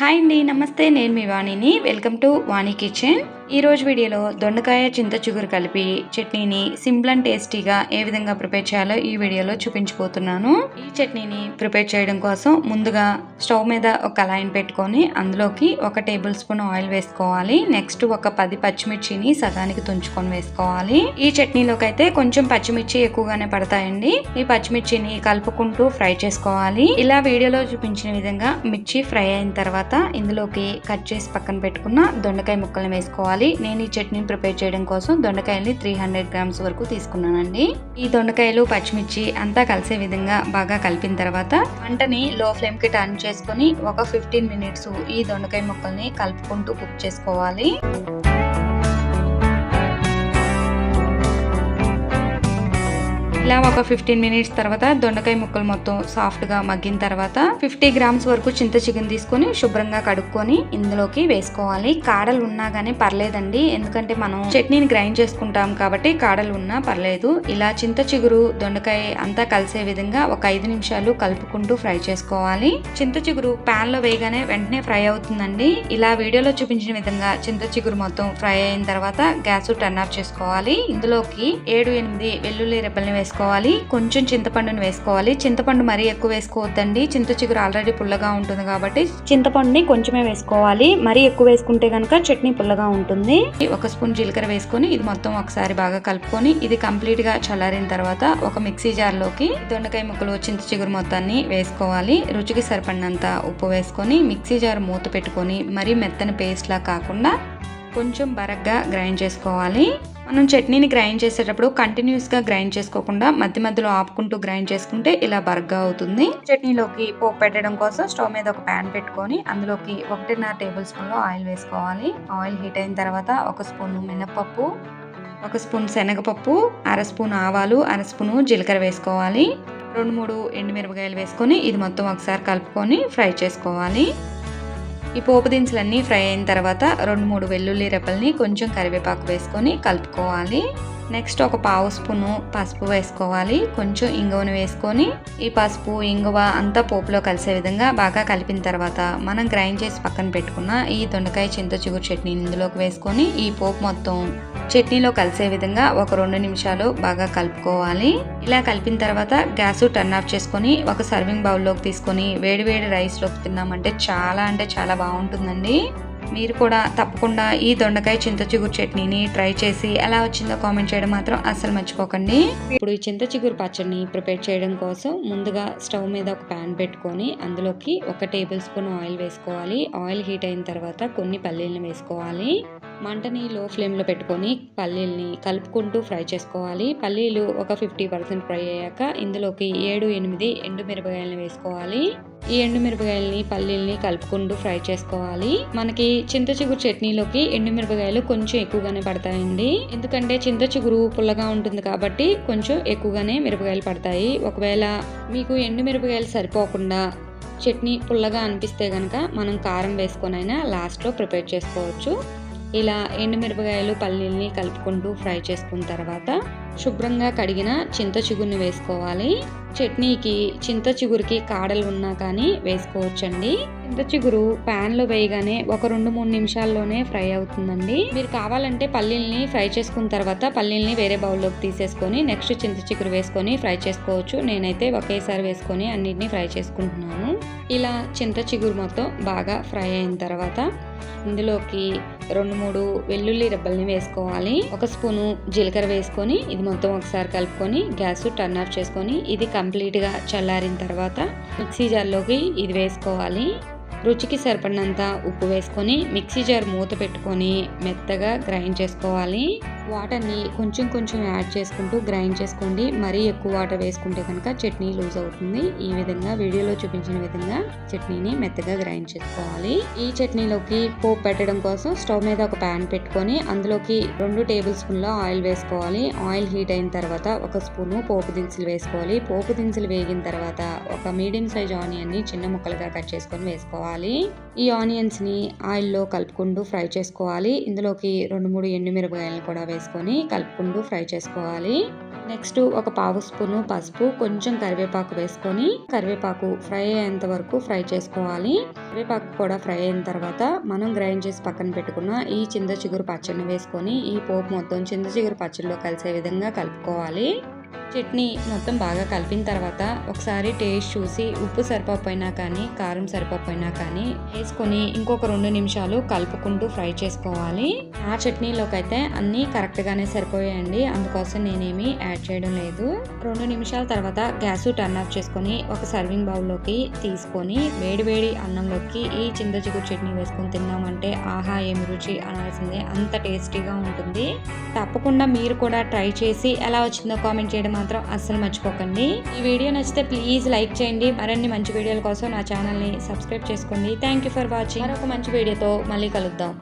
Hi అండి నమస్తే నేను మీ వాణిని. Welcome to Vani kitchen. ఈ రోజు వీడియోలో దొండకాయ చింత చిగురు కలిపి చట్నీని సింపుల్ అండ్ టేస్టీగా ఏ విధంగా ప్రిపేర్ చేయాలో ఈ వీడియోలో చూపించబోతున్నాను. ఈ చట్నీని ప్రిపేర్ చేయడం కోసం ముందుగా స్టవ్ మీద ఒక కళాయిని పెట్టుకొని అందులోకి ఒక టేబుల్ స్పూన్ ఆయిల్ వేసుకోవాలి. నెక్స్ట్ ఒక పది పచ్చిమిర్చిని సగానికి తుంచుకొని వేసుకోవాలి. ఈ చట్నీలోకి అయితే కొంచెం పచ్చిమిర్చి ఎక్కువగానే పడతాయండి. ఈ పచ్చిమిర్చిని కలుపుకుంటూ ఫ్రై చేసుకోవాలి. ఇలా వీడియోలో చూపించిన విధంగా మిర్చి ఫ్రై అయిన తర్వాత ఇందులోకి కట్ చేసి పక్కన పెట్టుకున్న దొండకాయ ముక్కల్ని వేసుకోవాలి. నేను ఈ చట్నీని ప్రిపేర్ చేయడం కోసం దొండకాయల్ని త్రీ హండ్రెడ్ గ్రామ్స్ వరకు తీసుకున్నానండి. ఈ దొండకాయలు పచ్చిమిర్చి అంతా కలిసే విధంగా బాగా కలిపిన తర్వాత వంటని లో ఫ్లేమ్కి టర్న్ చేసుకొని ఒక ఫిఫ్టీన్ మినిట్స్ ఈ దొండకాయ ముక్కల్ని కలుపుకుంటూ కుక్ చేసుకోవాలి. ఇలా ఒక ఫిఫ్టీన్ మినిట్స్ తర్వాత దొండకాయ ముక్కలు మొత్తం సాఫ్ట్గా మగ్గిన తర్వాత ఫిఫ్టీ గ్రామ్స్ వరకు చింత చికెన్ తీసుకొని శుభ్రంగా కడుక్కొని ఇందులోకి వేసుకోవాలి. కాడలు ఉన్నా గానీ పర్లేదండి. ఎందుకంటే మనం చట్నీని గ్రైండ్ చేసుకుంటాం కాబట్టి కాడలు ఉన్నా పర్లేదు. ఇలా చింత చిగురు దొండకాయ అంతా కలిసే విధంగా ఒక ఐదు నిమిషాలు కలుపుకుంటూ ఫ్రై చేసుకోవాలి. చింత చిగురు పాన్లో వేయగానే వెంటనే ఫ్రై అవుతుందండి. ఇలా వీడియోలో చూపించిన విధంగా చింత చిగురు మొత్తం ఫ్రై అయిన తర్వాత గ్యాస్ టర్న్ ఆఫ్ చేసుకోవాలి. ఇందులోకి ఏడు ఎనిమిది వెల్లుల్లి రెబ్బల్ని వేసుకోవాలి వేసుకోవాలి. కొంచెం చింతపండుని వేసుకోవాలి. చింతపండు మరీ ఎక్కువ వేసుకోవద్దండి. చింత చిగురు ఆల్రెడీ పుల్లగా ఉంటుంది కాబట్టి చింతపండుని కొంచెమే వేసుకోవాలి. మరీ ఎక్కువ వేసుకుంటే కనుక చట్నీ పుల్లగా ఉంటుంది. ఒక స్పూన్ జీలకర్ర వేసుకొని ఇది మొత్తం ఒకసారి బాగా కలుపుకొని ఇది కంప్లీట్గా చల్లారిన తర్వాత ఒక మిక్సీ జార్లోకి దొండకాయ ముక్కలు చింత చిగురు మొత్తాన్ని వేసుకోవాలి. రుచికి సరిపడినంత ఉప్పు వేసుకొని మిక్సీ జార్ మూత పెట్టుకొని మరీ మెత్తని పేస్ట్ లా కాకుండా కొంచెం బరగ్గా గ్రైండ్ చేసుకోవాలి. మనం చట్నీని గ్రైండ్ చేసేటప్పుడు కంటిన్యూస్గా గ్రైండ్ చేసుకోకుండా మధ్య మధ్యలో ఆపుకుంటూ గ్రైండ్ చేసుకుంటే ఇలా బర్గా అవుతుంది. చట్నీలోకి పోపు పెట్టడం కోసం స్టవ్ మీద ఒక ప్యాన్ పెట్టుకొని అందులోకి ఒకటిన్నర టేబుల్ స్పూన్లో ఆయిల్ వేసుకోవాలి. ఆయిల్ హీట్ అయిన తర్వాత ఒక స్పూన్ మినప్పప్పు ఒక స్పూన్ శనగపప్పు అర స్పూన్ ఆవాలు అర స్పూను జీలకర్ర వేసుకోవాలి. రెండు మూడు ఎండుమిరపకాయలు వేసుకొని ఇది మొత్తం ఒకసారి కలుపుకొని ఫ్రై చేసుకోవాలి. ఈ పోపు దినుసులన్నీ ఫ్రై అయిన తర్వాత రెండు మూడు వెల్లుల్లి రెప్పల్ని కొంచెం కరివేపాకు వేసుకొని కలుపుకోవాలి. నెక్స్ట్ ఒక పావు స్పూను పసుపు వేసుకోవాలి. కొంచెం ఇంగువను వేసుకొని ఈ పసుపు ఇంగువ అంతా పోపులో కలిసే విధంగా బాగా కలిపిన తర్వాత మనం గ్రైండ్ చేసి పక్కన పెట్టుకున్న ఈ దొండకాయ చింత చిగురు చట్నీ ఇందులోకి వేసుకొని ఈ పోపు మొత్తం చట్నీలో కలిసే విధంగా ఒక రెండు నిమిషాలు బాగా కలుపుకోవాలి. ఇలా కలిపిన తర్వాత గ్యాస్ టర్న్ ఆఫ్ చేసుకొని ఒక సర్వింగ్ బౌల్లోకి తీసుకొని వేడివేడి రైస్లోకి తిన్నామంటే చాలా అంటే చాలా బాగుంటుందండి. మీరు కూడా తప్పకుండా ఈ దొండకాయ చింత చిగురు చట్నీని ట్రై చేసి ఎలా వచ్చిందో కామెంట్ చేయడం మాత్రం అస్సలు మర్చిపోకండి. ఇప్పుడు ఈ చింత చిగురు పచ్చడిని ప్రిపేర్ చేయడం కోసం ముందుగా స్టవ్ మీద ఒక ప్యాన్ పెట్టుకొని అందులోకి ఒక టేబుల్ స్పూన్ ఆయిల్ వేసుకోవాలి. ఆయిల్ హీట్ అయిన తర్వాత కొన్ని పల్లీలను వేసుకోవాలి. మంటని లో ఫ్లేమ్లో పెట్టుకొని పల్లీల్ని కలుపుకుంటూ ఫ్రై చేసుకోవాలి. పల్లీలు ఒక ఫిఫ్టీ పర్సెంట్ ఫ్రై అయ్యాక ఇందులోకి ఏడు ఎనిమిది ఎండు మిరపకాయలను వేసుకోవాలి. ఈ ఎండు మిరపకాయలని పల్లీల్ని కలుపుకుంటూ ఫ్రై చేసుకోవాలి. మనకి చింత చిగురు చట్నీలోకి ఎండు మిరపకాయలు కొంచెం ఎక్కువగానే పడతాయండి. ఎందుకంటే చింత చిగురు పుల్లగా ఉంటుంది కాబట్టి కొంచెం ఎక్కువగానే మిరపకాయలు పడతాయి. ఒకవేళ మీకు ఎండు మిరపకాయలు సరిపోకుండా చట్నీ పుల్లగా అనిపిస్తే కనుక మనం కారం వేసుకొనైనా లాస్ట్లో ప్రిపేర్ చేసుకోవచ్చు. ఇలా ఎండుమిరపకాయలు పల్లీల్ని కలుపుకుంటూ ఫ్రై చేసుకున్న తర్వాత శుభ్రంగా కడిగిన చింత చిగురుని వేసుకోవాలి. చట్నీకి చింత చిగురికి కాడలు ఉన్నా కానీ వేసుకోవచ్చండి. చింత చిగురు ప్యాన్లో వేయగానే ఒక రెండు మూడు నిమిషాల్లోనే ఫ్రై అవుతుందండి. మీరు కావాలంటే పల్లీల్ని ఫ్రై చేసుకున్న తర్వాత పల్లీల్ని వేరే బౌల్లోకి తీసేసుకొని నెక్స్ట్ చింత చిగురు వేసుకొని ఫ్రై చేసుకోవచ్చు. నేనైతే ఒకేసారి వేసుకొని అన్నిటిని ఫ్రై చేసుకుంటున్నాను. ఇలా చింత చిగురు మొత్తం బాగా ఫ్రై అయిన తర్వాత ఇందులోకి రెండు మూడు వెల్లుల్లి రెబ్బల్ని వేసుకోవాలి. ఒక స్పూను జీలకర్ర వేసుకొని ఇది మొత్తం ఒకసారి కలుపుకొని గ్యాస్ టర్న్ ఆఫ్ చేసుకొని ఇది కంప్లీట్గా చల్లారిన తర్వాత మిక్సీ జార్లోకి ఇది వేసుకోవాలి. రుచికి సరిపడినంత ఉప్పు వేసుకొని మిక్సీ జార్ మూత పెట్టుకొని మెత్తగా గ్రైండ్ చేసుకోవాలి. వాటర్ని కొంచెం కొంచెం యాడ్ చేసుకుంటూ గ్రైండ్ చేసుకోండి. మరీ ఎక్కువ వాటర్ వేసుకుంటే కనుక చట్నీ లూజ్ అవుతుంది. ఈ విధంగా వీడియోలో చూపించిన విధంగా చట్నీని మెత్తగా గ్రైండ్ చేసుకోవాలి. ఈ చట్నీలోకి పోపు పెట్టడం కోసం స్టవ్ మీద ఒక ప్యాన్ పెట్టుకొని అందులోకి రెండు టేబుల్ స్పూన్ల ఆయిల్ వేసుకోవాలి. ఆయిల్ హీట్ అయిన తర్వాత ఒక స్పూను పోపు దినుసులు వేసుకోవాలి. పోపు దినుసులు వేగిన తర్వాత ఒక మీడియం సైజ్ ఆనియన్ని చిన్న ముక్కలుగా కట్ చేసుకొని వేసుకోవాలి. ఈ ఆనియన్స్ని ఆయిల్లో కలుపుకుంటూ ఫ్రై చేసుకోవాలి. ఇందులోకి రెండు మూడు ఎండుమిరపకాయలను కూడా వేసుకొని కలుపుకుంటూ ఫ్రై చేసుకోవాలి. నెక్స్ట్ ఒక పావు స్పూను పసుపు కొంచెం కరివేపాకు వేసుకొని కరివేపాకు ఫ్రై అయ్యేంత వరకు ఫ్రై చేసుకోవాలి. కరివేపాకు కూడా ఫ్రై అయిన తర్వాత మనం గ్రైండ్ చేసి పక్కన పెట్టుకున్న ఈ చింత చిగురు పచ్చడిని వేసుకొని ఈ పోపు మొత్తం చింత చిగురు పచ్చడిలో కలిసే విధంగా కలుపుకోవాలి. చట్నీ మొత్తం బాగా కలిపిన తర్వాత ఒకసారి టేస్ట్ చూసి ఉప్పు సరిపోకపోయినా కానీ కారం సరిపోయినా కానీ వేసుకొని ఇంకొక రెండు నిమిషాలు కలుపుకుంటూ ఫ్రై చేసుకోవాలి. ఆ చట్నీలోకి అయితే అన్నీ కరెక్ట్గానే సరిపోయాయండి. అందుకోసం నేనేమి యాడ్ చేయడం లేదు. రెండు నిమిషాల తర్వాత గ్యాస్ టర్న్ ఆఫ్ చేసుకొని ఒక సర్వింగ్ బౌల్లోకి తీసుకొని వేడి వేడి అన్నంలోకి ఈ చింత చిగురు చట్నీ వేసుకొని తిన్నామంటే ఆహా ఏమి రుచి అనాల్సిందే. అంత టేస్టీగా ఉంటుంది. తప్పకుండా మీరు కూడా ట్రై చేసి ఎలా వచ్చిందో కామెంట్ చేయడం మాత్రం అస్సలు మర్చిపోకండి. ఈ వీడియో నచ్చితే ప్లీజ్ లైక్ చేయండి. మరిన్ని మంచి వీడియోల కోసం నా ఛానల్ని సబ్స్క్రైబ్ చేసుకోండి. థ్యాంక్ యూ ఫర్ వాచింగ్ మరొక మంచి వీడియోతో మళ్ళీ కలుద్దాం.